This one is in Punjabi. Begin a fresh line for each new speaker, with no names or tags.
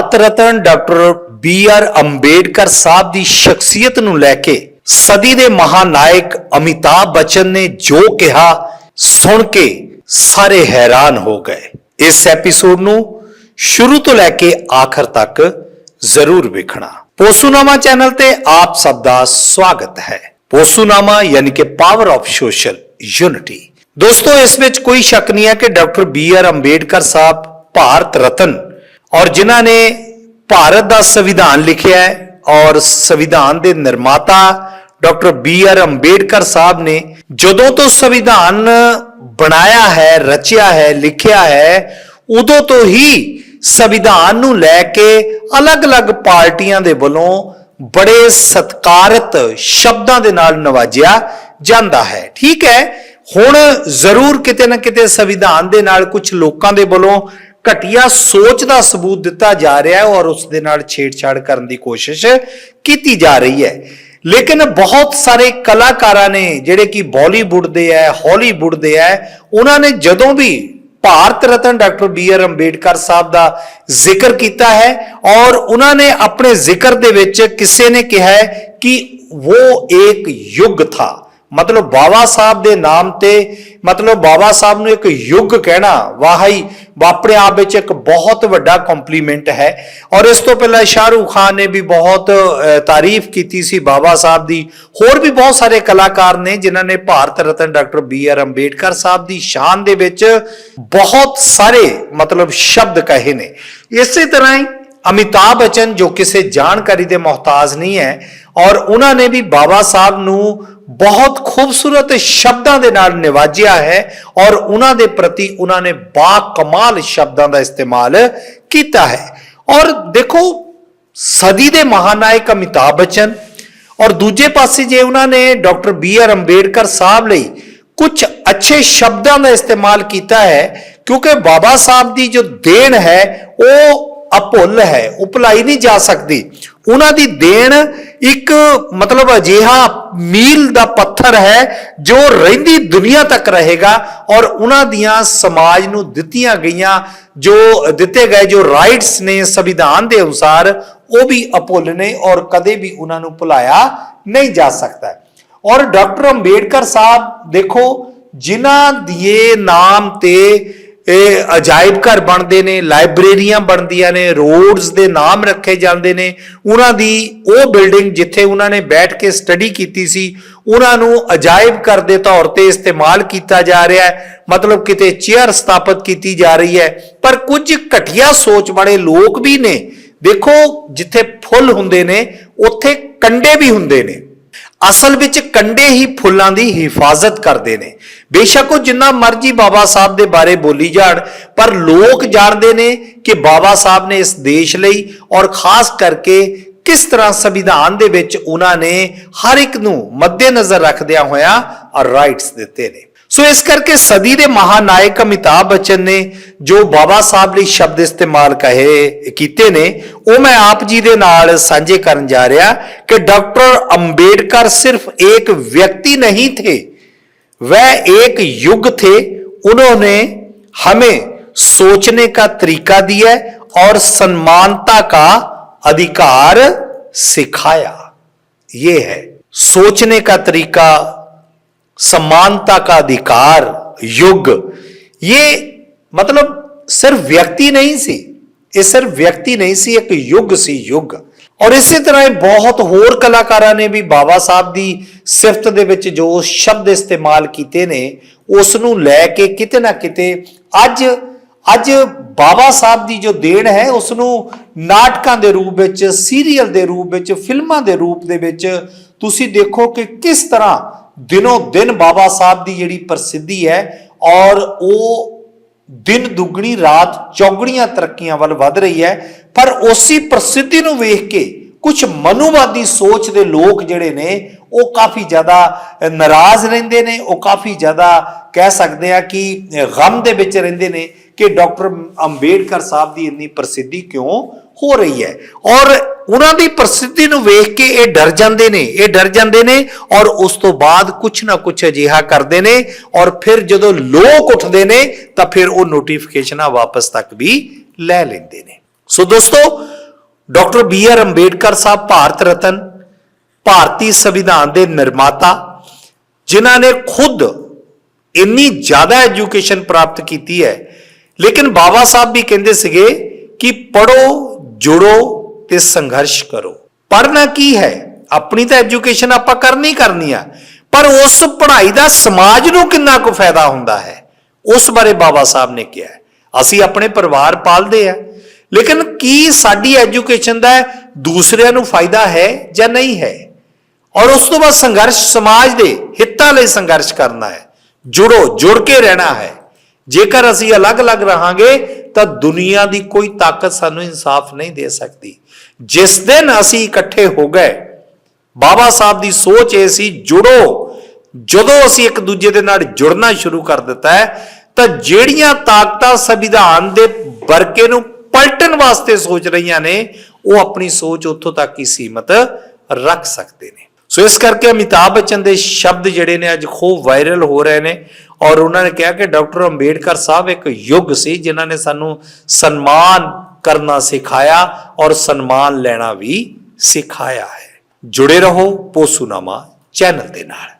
Bharat Ratna doctor B R Ambedkar Sahib ਦੀ ਸ਼ਖਸੀਅਤ ਨੂੰ ਲੈ ਕੇ ਸਦੀ ਦੇ ਮਹਾਨਾਇਕ ਅਮਿਤਾਭ ਬੱਚਨ ਨੇ ਜੋ ਕਿਹਾ, ਸੁਣ ਕੇ ਸਾਰੇ ਹੈਰਾਨ ਹੋ ਗਏ। ਇਸ ਐਪੀਸੋਡ ਨੂੰ ਸ਼ੁਰੂ ਤੋਂ ਲੈ ਕੇ ਆਖਰ ਤੱਕ ਜ਼ਰੂਰ ਵੇਖਣਾ। ਪੋਸੂਨਾਮਾ ਚੈਨਲ ਤੇ ਆਪ ਸਭ ਦਾ ਸਵਾਗਤ ਹੈ। ਪੋਸੂਨਾਮਾ ਯਾਨੀ ਕਿ ਪਾਵਰ ਆਫ ਸੋਸ਼ਲ ਯੂਨਿਟੀ। ਦੋਸਤੋ, ਇਸ ਵਿੱਚ ਕੋਈ ਸ਼ੱਕ ਨਹੀਂ ਹੈ ਕਿ doctor B R Ambedkar Sahib Bharat Ratna ਔਰ ਜਿਨ੍ਹਾਂ ਨੇ ਭਾਰਤ ਦਾ ਸੰਵਿਧਾਨ ਲਿਖਿਆ ਹੈ ਔਰ ਸੰਵਿਧਾਨ ਦੇ ਨਿਰਮਾਤਾ doctor B R Ambedkar Sahib ਨੇ ਜਦੋਂ ਤੋਂ ਸੰਵਿਧਾਨ ਬਣਾਇਆ ਹੈ, ਰਚਿਆ ਹੈ, ਲਿਖਿਆ ਹੈ, ਉਦੋਂ ਤੋਂ ਹੀ ਸੰਵਿਧਾਨ ਨੂੰ ਲੈ ਕੇ ਅਲੱਗ-ਅਲੱਗ ਪਾਰਟੀਆਂ ਦੇ ਵੱਲੋਂ ਬੜੇ ਸਤਕਾਰਤ ਸ਼ਬਦਾਂ ਦੇ ਨਾਲ ਨਵਾਜਿਆ ਜਾਂਦਾ ਹੈ। ਠੀਕ ਹੈ, ਹੁਣ ਜ਼ਰੂਰ ਕਿਤੇ ਨਾ ਕਿਤੇ ਸੰਵਿਧਾਨ ਦੇ ਨਾਲ ਕੁਝ ਲੋਕਾਂ ਦੇ ਵੱਲੋਂ ਘਟੀਆ ਸੋਚ ਦਾ ਸਬੂਤ ਦਿੱਤਾ ਜਾ ਰਿਹਾ ਹੈ ਔਰ ਉਸ ਦੇ ਨਾਲ ਛੇੜਛਾੜ ਕਰਨ ਦੀ ਕੋਸ਼ਿਸ਼ ਕੀਤੀ ਜਾ ਰਹੀ ਹੈ। ਲੇਕਿਨ ਬਹੁਤ ਸਾਰੇ ਕਲਾਕਾਰਾਂ ਨੇ ਜਿਹੜੇ ਕਿ ਬਾਲੀਵੁੱਡ ਦੇ ਹੈ, ਹਾਲੀਵੁੱਡ ਦੇ ਹੈ, ਉਹਨਾਂ ਨੇ ਜਦੋਂ ਵੀ Bharat Ratna doctor B R Ambedkar Sahib ਦਾ ਜ਼ਿਕਰ ਕੀਤਾ ਹੈ ਔਰ ਉਹਨਾਂ ਨੇ ਆਪਣੇ ਜ਼ਿਕਰ ਦੇ ਵਿੱਚ ਕਿਸੇ ਨੇ ਕਿਹਾ ਹੈ ਕਿ ਉਹ ਇੱਕ ਯੁੱਗ ਥਾ। ਮਤਲਬ ਬਾਬਾ ਸਾਹਿਬ ਦੇ ਨਾਮ ਤੇ, ਮਤਲਬ ਬਾਬਾ ਸਾਹਿਬ ਨੂੰ ਇੱਕ ਯੁੱਗ ਕਹਿਣਾ, ਵਾਹੀ ਆਪਣੇ ਆਪ ਵਿੱਚ ਇੱਕ ਬਹੁਤ ਵੱਡਾ ਕੰਪਲੀਮੈਂਟ ਹੈ। ਔਰ ਇਸ ਤੋਂ ਪਹਿਲਾਂ ਸ਼ਾਹਰੂਖ ਖਾਨ ਨੇ ਵੀ ਬਹੁਤ ਤਾਰੀਫ ਕੀਤੀ ਸੀ ਬਾਬਾ ਸਾਹਿਬ ਦੀ। ਹੋਰ ਵੀ ਬਹੁਤ ਸਾਰੇ ਕਲਾਕਾਰ ਨੇ ਜਿਨ੍ਹਾਂ ਨੇ Bharat Ratna doctor B R Ambedkar Sahib ਦੀ ਸ਼ਾਨ ਦੇ ਵਿੱਚ ਬਹੁਤ ਸਾਰੇ, ਮਤਲਬ ਸ਼ਬਦ ਕਹੇ ਨੇ। ਇਸੇ ਤਰ੍ਹਾਂ ਹੀ ਅਮਿਤਾਭ ਬੱਚਨ, ਜੋ ਕਿਸੇ ਜਾਣਕਾਰੀ ਦੇ ਮੁਹਤਾਜ ਨਹੀਂ ਹੈ, ਔਰ ਉਹਨਾਂ ਨੇ ਵੀ ਬਾਬਾ ਸਾਹਿਬ ਨੂੰ ਬਹੁਤ ਖੂਬਸੂਰਤ ਸ਼ਬਦਾਂ ਦੇ ਨਾਲ ਨਿਵਾਜਿਆ ਹੈ ਔਰ ਉਹਨਾਂ ਦੇ ਪ੍ਰਤੀ ਉਹਨਾਂ ਨੇ ਬਾ ਕਮਾਲ ਸ਼ਬਦਾਂ ਦਾ ਇਸਤੇਮਾਲ ਕੀਤਾ ਹੈ। ਔਰ ਦੇਖੋ, ਸਦੀ ਦੇ ਮਹਾਨਾਇਕ ਅਮਿਤਾਭ ਬੱਚਨ ਔਰ ਦੂਜੇ ਪਾਸੇ ਜੇ ਉਹਨਾਂ ਨੇ doctor B R Ambedkar Sahib ਲਈ ਕੁਝ ਅੱਛੇ ਸ਼ਬਦਾਂ ਦਾ ਇਸਤੇਮਾਲ ਕੀਤਾ ਹੈ, ਕਿਉਂਕਿ ਬਾਬਾ ਸਾਹਿਬ ਦੀ ਜੋ ਦੇਣ ਹੈ, ਉਹ ਅਭੁੱਲ ਹੈ ਉਹ ਨਹੀਂ ਜਾ ਸਕਦੀ। ਉਹਨਾਂ ਦੀ ਦੇਣ ਇੱਕ ਮਤਲਬ ਅਜਿਹਾ ਮੀਲ ਦਾ ਪੱਥਰ ਹੈ ਜੋ ਰਹਿੰਦੀ ਦੁਨੀਆ ਤੱਕ ਰਹੇਗਾ ਔਰ ਉਹਨਾਂ ਦੀਆਂ ਸਮਾਜ ਨੂੰ ਦਿੱਤੀਆਂ ਗਈਆਂ ਜੋ ਦਿੱਤੇ ਗਏ ਜੋ ਰਾਈਟਸ ਨੇ ਸੰਵਿਧਾਨ ਦੇ ਅਨੁਸਾਰ, ਉਹ ਵੀ ਅਭੁੱਲ ਨੇ ਔਰ ਕਦੇ ਵੀ ਉਹਨਾਂ ਨੂੰ ਭੁਲਾਇਆ ਨਹੀਂ ਜਾ ਸਕਦਾ। ਔਰ ਡਾਕਟਰ ਅੰਬੇਡਕਰ ਸਾਹਿਬ ਦੇਖੋ, ਜਿਨ੍ਹਾਂ ਦੇ ਨਾਮ ਤੇ ਇਹ ਅਜਾਇਬ ਘਰ ਬਣਦੇ ਨੇ, ਲਾਇਬ੍ਰੇਰੀਆਂ ਬਣਦੀਆਂ ਨੇ, ਰੋਡਸ ਦੇ ਨਾਮ ਰੱਖੇ ਜਾਂਦੇ ਨੇ। ਉਹਨਾਂ ਦੀ ਉਹ ਬਿਲਡਿੰਗ ਜਿੱਥੇ ਉਹਨਾਂ ਨੇ ਬੈਠ ਕੇ ਸਟੱਡੀ ਕੀਤੀ ਸੀ, ਉਹਨਾਂ ਨੂੰ ਅਜਾਇਬ ਘਰ ਦੇ ਤੌਰ ਤੇ ਇਸਤੇਮਾਲ ਕੀਤਾ ਜਾ ਰਿਹਾ ਹੈ। ਮਤਲਬ ਕਿਤੇ ਚੇਅਰ ਸਥਾਪਿਤ ਕੀਤੀ ਜਾ ਰਹੀ ਹੈ। ਪਰ ਕੁਝ ਘਟੀਆ ਸੋਚ ਵਾਲੇ ਲੋਕ ਵੀ ਨੇ। ਦੇਖੋ, ਜਿੱਥੇ ਫੁੱਲ ਹੁੰਦੇ ਨੇ, ਉੱਥੇ ਕੰਡੇ ਵੀ ਹੁੰਦੇ ਨੇ। ਅਸਲ ਵਿੱਚ ਕੰਡੇ ਹੀ ਫੁੱਲਾਂ ਦੀ ਹਿਫਾਜ਼ਤ ਕਰਦੇ ਨੇ। ਬੇਸ਼ੱਕ ਉਹ ਜਿੰਨਾ ਮਰਜ਼ੀ ਬਾਬਾ ਸਾਹਿਬ ਦੇ ਬਾਰੇ ਬੋਲੀ ਜਾਣ, ਪਰ ਲੋਕ ਜਾਣਦੇ ਨੇ ਕਿ ਬਾਬਾ ਸਾਹਿਬ ਨੇ ਇਸ ਦੇਸ਼ ਲਈ ਔਰ ਖਾਸ ਕਰਕੇ ਕਿਸ ਤਰ੍ਹਾਂ ਸੰਵਿਧਾਨ ਦੇ ਵਿੱਚ ਉਹਨਾਂ ਨੇ ਹਰ ਇੱਕ ਨੂੰ ਮੱਦੇਨਜ਼ਰ ਰੱਖਦਿਆਂ ਹੋਇਆਂ ਰਾਈਟਸ ਦਿੱਤੇ ਨੇ। ਸੋ ਇਸ ਕਰਕੇ ਸਦੀ ਦੇ ਮਹਾਨਾਇਕ ਅਮਿਤਾਭ ਬਚਨ ਨੇ ਜੋ ਬਾਬਾ ਸਾਹਿਬ ਲਈ ਸ਼ਬਦ ਇਸਤੇਮਾਲ ਕਹੇ ਕੀਤੇ ਨੇ ਉਹ ਮੈਂ ਆਪ ਜੀ ਦੇ ਨਾਲ ਸਾਂਝੇ ਕਰਨ ਜਾ ਰਿਹਾ ਕਿ ਡਾਕਟਰ ਅੰਬੇਡਕਰ ਸਿਰਫ ਇੱਕ ਵਿਅਕਤੀ ਨਹੀਂ ਥੇ वह एक युग थे उन्होंने हमें सोचने का तरीका दिया और सम्मानता का अधिकार सिखाया यह है सोचने का तरीका समानता का अधिकार युग ये मतलब सिर्फ ਵਿਅਕਤੀ ਨਹੀਂ ਸੀ ਇਹ ਸਿਰਫ ਵਿਅਕਤੀ ਨਹੀਂ ਸੀ ਇੱਕ ਯੁੱਗ ਸੀ ਯੁੱਗ ਔਰ ਇਸੇ ਤਰ੍ਹਾਂ ਹੀ ਬਹੁਤ ਹੋਰ ਕਲਾਕਾਰਾਂ ਨੇ ਵੀ ਬਾਬਾ ਸਾਹਿਬ ਦੀ ਸਿਫਤ ਦੇ ਵਿੱਚ ਜੋ ਸ਼ਬਦ ਇਸਤੇਮਾਲ ਕੀਤੇ ਨੇ ਉਸ ਨੂੰ ਲੈ ਕੇ ਕਿਤੇ ਨਾ ਕਿਤੇ ਅੱਜ ਅੱਜ ਬਾਬਾ ਸਾਹਿਬ ਦੀ ਜੋ ਦੇਣ ਹੈ ਉਸ ਨੂੰ ਨਾਟਕਾਂ ਦੇ ਰੂਪ ਵਿੱਚ ਸੀਰੀਅਲ ਦੇ ਰੂਪ ਵਿੱਚ ਫਿਲਮਾਂ ਦੇ ਰੂਪ ਦੇ ਵਿੱਚ ਤੁਸੀਂ ਦੇਖੋ ਕਿ ਕਿਸ ਤਰ੍ਹਾਂ ਦਿਨੋਂ ਦਿਨ ਬਾਬਾ ਸਾਹਿਬ ਦੀ ਜਿਹੜੀ ਪ੍ਰਸਿੱਧੀ ਹੈ ਔਰ ਉਹ ਦਿਨ ਦੁੱਗਣੀ, ਰਾਤ ਚੌਗਣੀਆਂ ਤਰੱਕੀਆਂ ਵੱਲ ਵਧ ਰਹੀ ਹੈ। ਪਰ ਉਸੇ ਪ੍ਰਸਿੱਧੀ ਨੂੰ ਵੇਖ ਕੇ ਕੁਝ ਮਨੂਵਾਦੀ ਸੋਚ ਦੇ ਲੋਕ ਜਿਹੜੇ ਨੇ, ਉਹ ਕਾਫੀ ਜ਼ਿਆਦਾ ਨਾਰਾਜ਼ ਰਹਿੰਦੇ ਨੇ। ਉਹ ਕਾਫੀ ਜ਼ਿਆਦਾ ਕਹਿ ਸਕਦੇ ਆ ਕਿ ਗਮ ਦੇ ਵਿੱਚ ਰਹਿੰਦੇ ਨੇ ਕਿ ਡਾਕਟਰ ਅੰਬੇਡਕਰ ਸਾਹਿਬ ਦੀ ਇੰਨੀ ਪ੍ਰਸਿੱਧੀ ਕਿਉਂ ਹੋ ਰਹੀ ਹੈ। ਔਰ ਉਹਨਾਂ ਦੀ ਪ੍ਰਸਿੱਧੀ ਨੂੰ ਵੇਖ ਕੇ ਇਹ ਡਰ ਜਾਂਦੇ ਨੇ, ਇਹ ਡਰ ਜਾਂਦੇ ਨੇ ਔਰ ਉਸ ਤੋਂ ਬਾਅਦ ਕੁਝ ਨਾ ਕੁਝ ਅਜਿਹਾ ਕਰਦੇ ਨੇ ਔਰ ਫਿਰ ਜਦੋਂ ਲੋਕ ਉੱਠਦੇ ਨੇ ਤਾਂ ਫਿਰ ਉਹ ਨੋਟੀਫਿਕੇਸ਼ਨਾਂ ਵਾਪਸ ਤੱਕ ਵੀ ਲੈ ਲੈਂਦੇ ਨੇ। ਸੋ ਦੋਸਤੋ, doctor B R Ambedkar Sahib Bharat Ratna, ਭਾਰਤੀ ਸੰਵਿਧਾਨ ਦੇ ਨਿਰਮਾਤਾ, ਜਿਨ੍ਹਾਂ ਨੇ ਖੁਦ ਇੰਨੀ ਜ਼ਿਆਦਾ ਐਜੂਕੇਸ਼ਨ ਪ੍ਰਾਪਤ ਕੀਤੀ ਹੈ। ਲੇਕਿਨ ਬਾਬਾ ਸਾਹਿਬ ਵੀ ਕਹਿੰਦੇ ਸੀਗੇ ਕਿ ਪੜੋ ਜੁੜੋ ਤੇ ਸੰਘਰਸ਼ ਕਰੋ। ਪੜਨਾ ਕੀ ਹੈ? ਆਪਣੀ ਤਾਂ ਐਜੂਕੇਸ਼ਨ ਆਪਾਂ ਕਰਨੀ ਕਰਨੀ ਆ। ਪਰ ਉਸ ਪੜ੍ਹਾਈ ਦਾ ਸਮਾਜ ਨੂੰ ਕਿੰਨਾ ਕੁ ਫਾਇਦਾ ਹੁੰਦਾ ਹੈ? ਉਸ ਬਾਰੇ ਬਾਬਾ ਸਾਹਿਬ ਨੇ ਕਿਹਾ ਅਸੀਂ ਆਪਣੇ ਪਰਿਵਾਰ ਪਾਲਦੇ ਆ। ਲੇਕਿਨ ਕੀ ਸਾਡੀ ਐਜੂਕੇਸ਼ਨ ਦਾ ਦੂਸਰਿਆਂ ਨੂੰ ਫਾਇਦਾ ਹੈ ਜਾਂ ਨਹੀਂ ਹੈ? ਔਰ ਉਸ ਤੋਂ ਬਾਅਦ ਸੰਘਰਸ਼ ਸਮਾਜ ਦੇ ਹਿੱਤਾਂ ਲਈ ਸੰਘਰਸ਼ ਕਰਨਾ ਹੈ। ਜੁੜੋ, ਜੁੜ ਕੇ ਰਹਿਣਾ ਹੈ। ਜੇਕਰ ਅਸੀਂ ਅਲੱਗ-ਅਲੱਗ ਰਹਾਂਗੇ, ਤਾਂ ਦੁਨੀਆ ਦੀ ਕੋਈ ਤਾਕਤ ਸਾਨੂੰ ਇਨਸਾਫ ਨਹੀਂ ਦੇ ਸਕਦੀ। ਜਿਸ ਦਿਨ ਅਸੀਂ ਇਕੱਠੇ ਹੋ ਗਏ, ਬਾਬਾ ਸਾਹਿਬ ਦੀ ਸੋਚ ਇਹ ਸੀ, ਜੁੜੋ। ਜਦੋਂ ਅਸੀਂ ਇੱਕ ਦੂਜੇ ਦੇ ਨਾਲ ਜੁੜਨਾ ਸ਼ੁਰੂ ਕਰ ਦਿੱਤਾ ਹੈ, ਤਾਂ ਜਿਹੜੀਆਂ ਤਾਕਤਾਂ ਸੰਵਿਧਾਨ ਦੇ ਵਰਕੇ ਨੂੰ ਪਲਟਣ ਵਾਸਤੇ ਸੋਚ ਰਹੀਆਂ ਨੇ, ਉਹ ਆਪਣੀ ਸੋਚ ਉੱਥੋਂ ਤੱਕ ਹੀ ਸੀਮਤ ਰੱਖ ਸਕਦੇ ਨੇ। ਸੋ ਇਸ ਕਰਕੇ ਅਮਿਤਾਭ ਬੱਚਨ ਦੇ ਸ਼ਬਦ ਜਿਹੜੇ ਨੇ ਅੱਜ ਖੂਬ ਵਾਇਰਲ ਹੋ ਰਹੇ ਨੇ, ਔਰ ਉਹਨਾਂ ਨੇ ਕਿਹਾ ਕਿ ਡਾਕਟਰ ਅੰਬੇਡਕਰ ਸਾਹਿਬ ਇੱਕ ਯੁੱਗ ਸੀ, ਜਿਨ੍ਹਾਂ ਨੇ ਸਾਨੂੰ ਸਨਮਾਨ ਕਰਨਾ ਸਿਖਾਇਆ ਔਰ ਸਨਮਾਨ ਲੈਣਾ ਵੀ ਸਿਖਾਇਆ ਹੈ। ਜੁੜੇ ਰਹੋ ਪੋਸੂਨਾਮਾ ਚੈਨਲ ਦੇ ਨਾਲ।